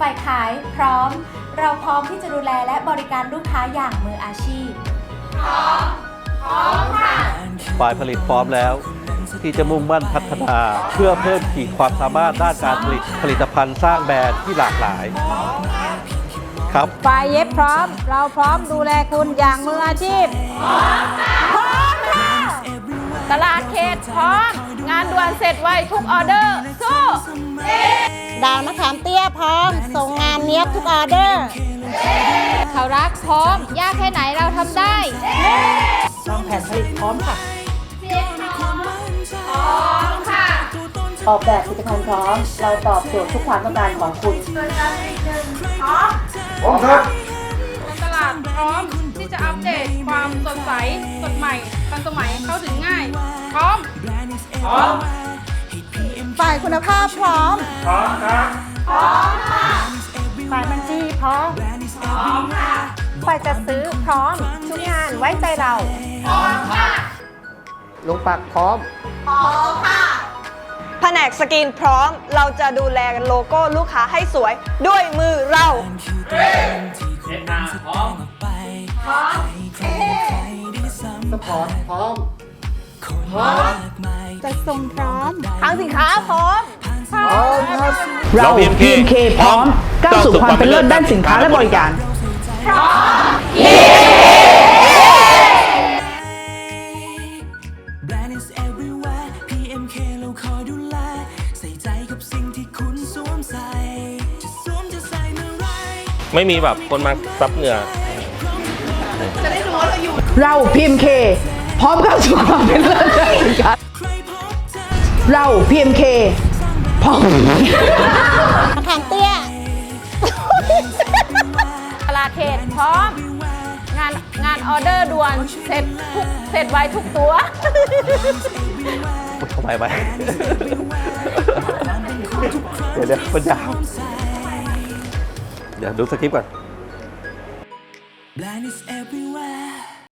ฝ่ายขายพร้อม เราพร้อมที่จะดูแลและบริการลูกค้าอย่างมืออาชีพฝ่ายผลิตพร้อมแล้ว ที่จะมุ่งมั่นพัฒนาเพื่อเพิ่มขีดความสามารถด้านการผลิตผลิตภัณฑ์สร้างแบรนด์ที่หลากหลาย ครับ ฝ่ายเย็บพร้อม เราพร้อมดูแลคุณอย่างมืออาชีพตลาดเขตพร้อม งานด่วนเสร็จไวทุกออเดอร์สู้ ดาวมะขามเตี้ยพร้อม ส่งงานเนี้ยบทุกออเดอร์ เขารักพร้อม ยากแค่ไหนเราทำได้วางแผนผลิตพร้อมค่ะออกแบบผลิตภัณฑ์พร้อม เราตอบโจทย์ทุกความต้องการของคุณตลาดพร้อมที่จะอัปเดตความสดใส สดใหม่ทันสมัยเข้าถึงง่าย พร้อมฝ่ายคุณภาพพร้อมฝ่ายบัญชีพร้อมฝ่ายจัดซื้อพร้อม ทุกงานไว้ใจเราลงปักพร้อมแผนกสกรีนพร้อม เราจะดูแลโลโก้ลูกค้าให้สวยด้วยมือเราสปอร์ตพร้อม จัดส่งพร้อมทางสินค้าพร้อมพร้อมครับเรา PMK พร้อมก้าวสู่ความเป็นเลิศด้านสินค้าและบริการแบรนด์ is everywhere PMK เราคอยดูแลใส่ใจกับสิ่งที่คุณสวมใส่จะสวมจะใส่เมื่อไหรไม่มีแบบคนมาซับเหงื่อเรา PMK พร้อมก้าวสู่ความเป็นเลิศด้านสินค้าใครพบเจอเรา PMK พร้อมมะขามเตี้ยตลาดเขตพร้อม งานงานออเดอร์ด่วนเสร็จทุกเสร็จไวทุกตัวทำไมไปเดี๋ยวเดี๋ยวมันยาวเดี๋ยวดูสคริปต์ก่อนแบรนด์ is everywhere